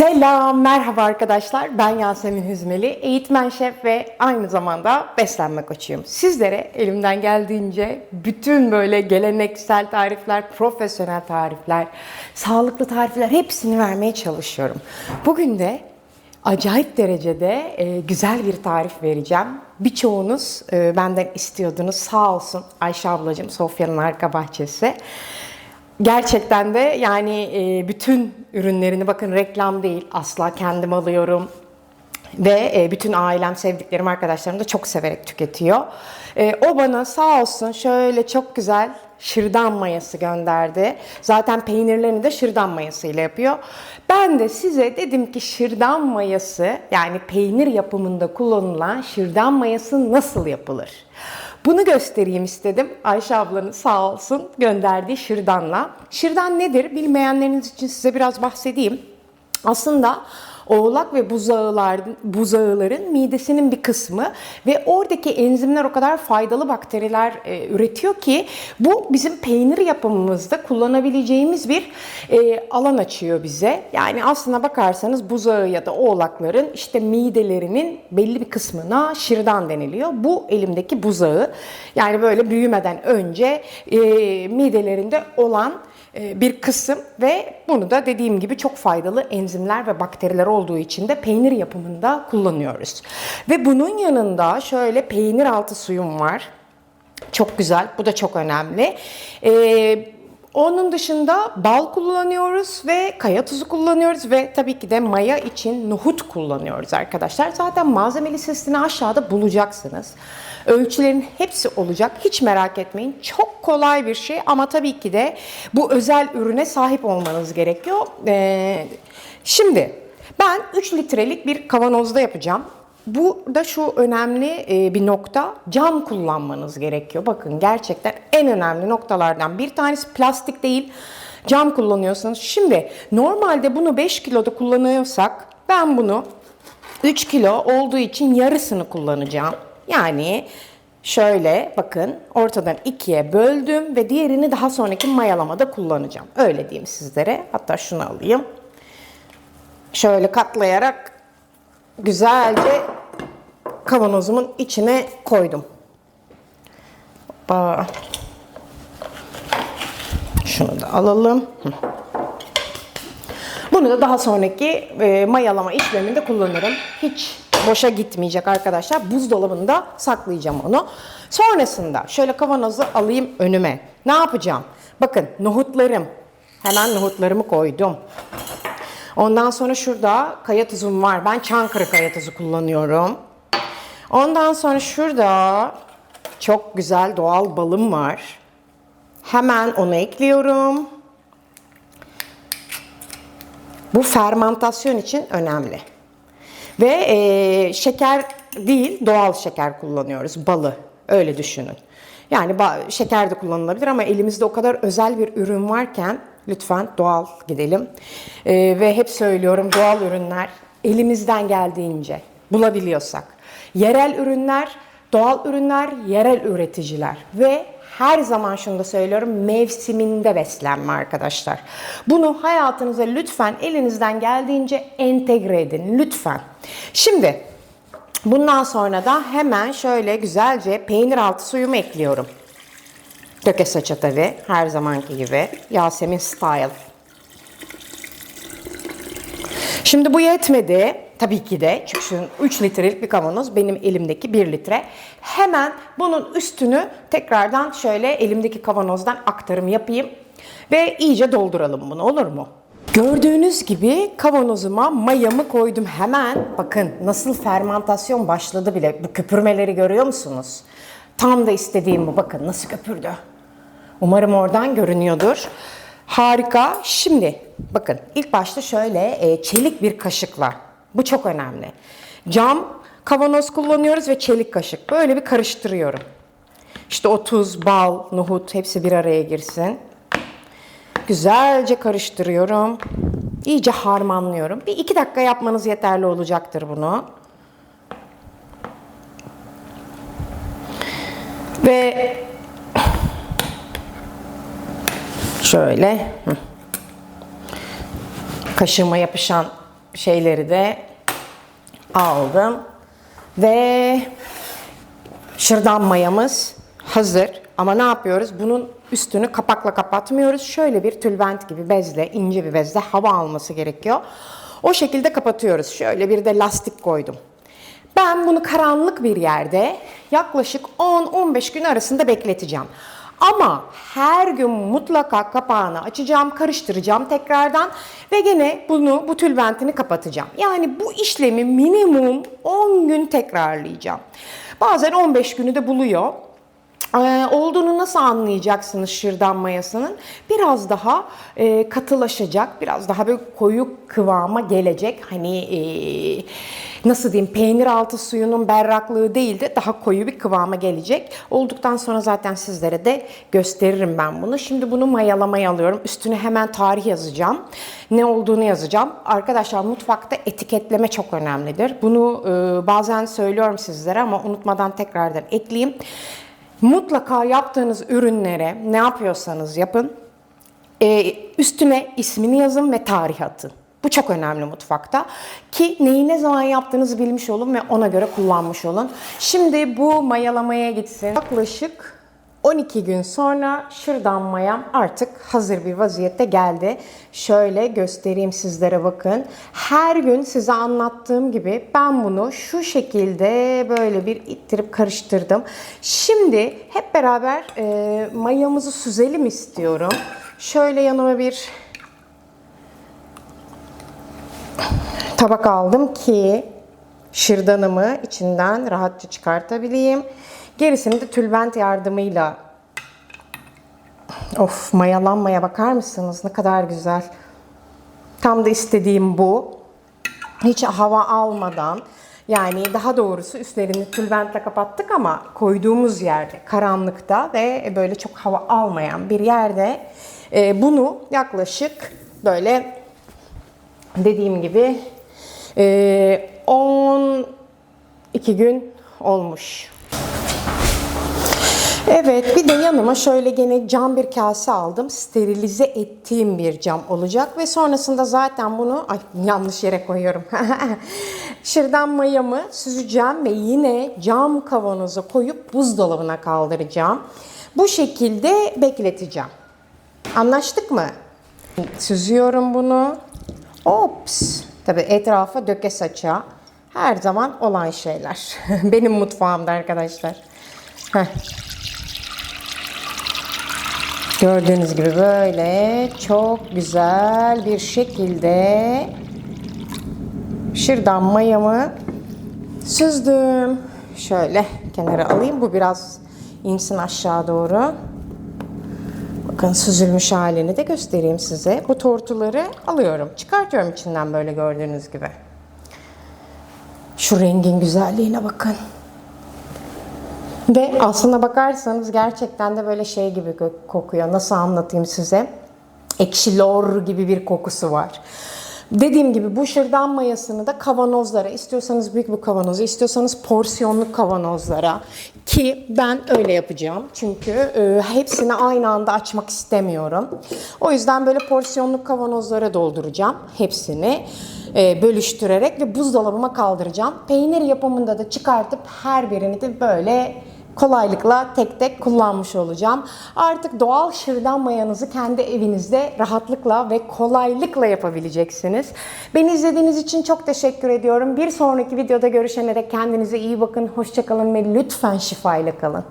Selam, merhaba arkadaşlar. Ben Yasemin Hüzmeli, eğitmen şef ve aynı zamanda beslenme koçuyum. Sizlere elimden geldiğince bütün böyle geleneksel tarifler, profesyonel tarifler, sağlıklı tarifler hepsini vermeye çalışıyorum. Bugün de acayip derecede e, güzel bir tarif vereceğim. Birçoğunuz e, benden istiyordunuz. Sağ olsun Ayşe ablacığım, Sofya'nın arka bahçesi. Gerçekten de yani e, bütün ürünlerini bakın reklam değil asla kendim alıyorum. Ve e, bütün ailem, sevdiklerim, arkadaşlarım da çok severek tüketiyor. E, o bana sağ olsun şöyle çok güzel şırdan mayası gönderdi. Zaten peynirlerini de şırdan mayasıyla yapıyor. Ben de size dedim ki şırdan mayası yani peynir yapımında kullanılan şırdan mayası nasıl yapılır? Bunu göstereyim istedim. Ayşe ablanın sağ olsun gönderdiği şırdanla. Şırdan nedir? Bilmeyenleriniz için size biraz bahsedeyim. Aslında oğlak ve buzağıların, buzağıların midesinin bir kısmı ve oradaki enzimler o kadar faydalı bakteriler e, üretiyor ki bu bizim peynir yapımımızda kullanabileceğimiz bir e, alan açıyor bize. Yani aslına bakarsanız buzağı ya da oğlakların işte midelerinin belli bir kısmına şırdan deniliyor. Bu elimdeki buzağı yani böyle büyümeden önce e, midelerinde olan bir kısım ve bunu da dediğim gibi çok faydalı enzimler ve bakteriler olduğu için de peynir yapımında kullanıyoruz. Ve bunun yanında şöyle peynir altı suyum var. Çok güzel. Bu da çok önemli. Ee, onun dışında bal kullanıyoruz ve kaya tuzu kullanıyoruz ve tabii ki de maya için nohut kullanıyoruz arkadaşlar. Zaten malzeme listesini aşağıda bulacaksınız. Ölçülerin hepsi olacak. Hiç merak etmeyin. Çok kolay bir şey ama tabii ki de bu özel ürüne sahip olmanız gerekiyor. Ee, şimdi ben 3 litrelik bir kavanozda yapacağım. Burada şu önemli e, bir nokta cam kullanmanız gerekiyor. Bakın gerçekten en önemli noktalardan bir tanesi plastik değil cam kullanıyorsanız. Şimdi normalde bunu 5 kiloda kullanıyorsak ben bunu 3 kilo olduğu için yarısını kullanacağım. Yani şöyle bakın ortadan ikiye böldüm ve diğerini daha sonraki mayalamada kullanacağım. Öyle diyeyim sizlere. Hatta şunu alayım. Şöyle katlayarak güzelce kavanozumun içine koydum. Hoppa. Şunu da alalım. Bunu da daha sonraki e, mayalama işleminde kullanırım. Hiç boşa gitmeyecek arkadaşlar. Buzdolabında saklayacağım onu. Sonrasında şöyle kavanozu alayım önüme. Ne yapacağım? Bakın nohutlarım. Hemen nohutlarımı koydum. Ondan sonra şurada kaya tuzum var. Ben Çankırı kaya tuzu kullanıyorum. Ondan sonra şurada çok güzel doğal balım var. Hemen onu ekliyorum. Bu fermantasyon için önemli. Ve e, şeker değil doğal şeker kullanıyoruz. Balı. Öyle düşünün. Yani şeker de kullanılabilir ama elimizde o kadar özel bir ürün varken lütfen doğal gidelim. E, ve hep söylüyorum doğal ürünler elimizden geldiğince bulabiliyorsak. Yerel ürünler, doğal ürünler, yerel üreticiler ve her zaman şunu da söylüyorum mevsiminde beslenme arkadaşlar. Bunu hayatınıza lütfen elinizden geldiğince entegre edin lütfen. Şimdi bundan sonra da hemen şöyle güzelce peynir altı suyumu ekliyorum. Döke saça tabi her zamanki gibi Yasemin style. Şimdi bu yetmedi. Tabii ki de çünkü şu 3 litrelik bir kavanoz benim elimdeki 1 litre. Hemen bunun üstünü tekrardan şöyle elimdeki kavanozdan aktarım yapayım ve iyice dolduralım bunu olur mu? Gördüğünüz gibi kavanozuma mayamı koydum hemen. Bakın nasıl fermentasyon başladı bile. Bu köpürmeleri görüyor musunuz? Tam da istediğim bu. Bakın nasıl köpürdü. Umarım oradan görünüyordur. Harika. Şimdi bakın ilk başta şöyle e, çelik bir kaşıkla bu çok önemli. Cam kavanoz kullanıyoruz ve çelik kaşık. Böyle bir karıştırıyorum. İşte o tuz, bal, nohut hepsi bir araya girsin. Güzelce karıştırıyorum. İyice harmanlıyorum. Bir iki dakika yapmanız yeterli olacaktır bunu. Ve şöyle kaşığıma yapışan şeyleri de aldım. Ve şırdan mayamız hazır. Ama ne yapıyoruz? Bunun üstünü kapakla kapatmıyoruz. Şöyle bir tülbent gibi bezle, ince bir bezle hava alması gerekiyor. O şekilde kapatıyoruz. Şöyle bir de lastik koydum. Ben bunu karanlık bir yerde yaklaşık 10-15 gün arasında bekleteceğim. Ama her gün mutlaka kapağını açacağım, karıştıracağım tekrardan ve gene bunu bu tülbentini kapatacağım. Yani bu işlemi minimum 10 gün tekrarlayacağım. Bazen 15 günü de buluyor. Ee, olduğunu nasıl anlayacaksınız şırdan mayasının? Biraz daha e, katılaşacak, biraz daha böyle koyu kıvama gelecek. Hani e, nasıl diyeyim peynir altı suyunun berraklığı değil de daha koyu bir kıvama gelecek. Olduktan sonra zaten sizlere de gösteririm ben bunu. Şimdi bunu mayalamaya alıyorum. Üstüne hemen tarih yazacağım. Ne olduğunu yazacağım. Arkadaşlar mutfakta etiketleme çok önemlidir. Bunu e, bazen söylüyorum sizlere ama unutmadan tekrardan ekleyeyim. Mutlaka yaptığınız ürünlere ne yapıyorsanız yapın. e, üstüne ismini yazın ve tarih atın. Bu çok önemli mutfakta. Ki neyi ne zaman yaptığınızı bilmiş olun ve ona göre kullanmış olun. Şimdi bu mayalamaya gitsin. Yaklaşık 12 gün sonra şırdan mayam artık hazır bir vaziyette geldi. Şöyle göstereyim sizlere bakın. Her gün size anlattığım gibi ben bunu şu şekilde böyle bir ittirip karıştırdım. Şimdi hep beraber e, mayamızı süzelim istiyorum. Şöyle yanıma bir tabak aldım ki şırdanımı içinden rahatça çıkartabileyim. Gerisini de tülbent yardımıyla Of mayalanmaya bakar mısınız? Ne kadar güzel. Tam da istediğim bu. Hiç hava almadan yani daha doğrusu üstlerini tülbentle kapattık ama koyduğumuz yerde karanlıkta ve böyle çok hava almayan bir yerde e, bunu yaklaşık böyle dediğim gibi e, 12 gün olmuş. Evet bir de yanıma şöyle gene cam bir kase aldım. Sterilize ettiğim bir cam olacak ve sonrasında zaten bunu ay yanlış yere koyuyorum. Şırdan mayamı süzeceğim ve yine cam kavanoza koyup buzdolabına kaldıracağım. Bu şekilde bekleteceğim. Anlaştık mı? Süzüyorum bunu. Ops. Tabii etrafa döke saça. Her zaman olan şeyler. Benim mutfağımda arkadaşlar. Heh. Gördüğünüz gibi böyle çok güzel bir şekilde şırdan mayamı süzdüm. Şöyle kenara alayım. Bu biraz insin aşağı doğru. Bakın süzülmüş halini de göstereyim size. Bu tortuları alıyorum. Çıkartıyorum içinden böyle gördüğünüz gibi. Şu rengin güzelliğine bakın. Ve aslına bakarsanız gerçekten de böyle şey gibi kokuyor. Nasıl anlatayım size? Ekşi lor gibi bir kokusu var. Dediğim gibi bu şırdan mayasını da kavanozlara, istiyorsanız büyük bir kavanoza, istiyorsanız porsiyonluk kavanozlara ki ben öyle yapacağım. Çünkü e, hepsini aynı anda açmak istemiyorum. O yüzden böyle porsiyonluk kavanozlara dolduracağım hepsini e, bölüştürerek ve buzdolabıma kaldıracağım. Peynir yapımında da çıkartıp her birini de böyle kolaylıkla tek tek kullanmış olacağım. Artık doğal şırdan mayanızı kendi evinizde rahatlıkla ve kolaylıkla yapabileceksiniz. Beni izlediğiniz için çok teşekkür ediyorum. Bir sonraki videoda görüşene dek kendinize iyi bakın, hoşçakalın ve lütfen şifayla kalın.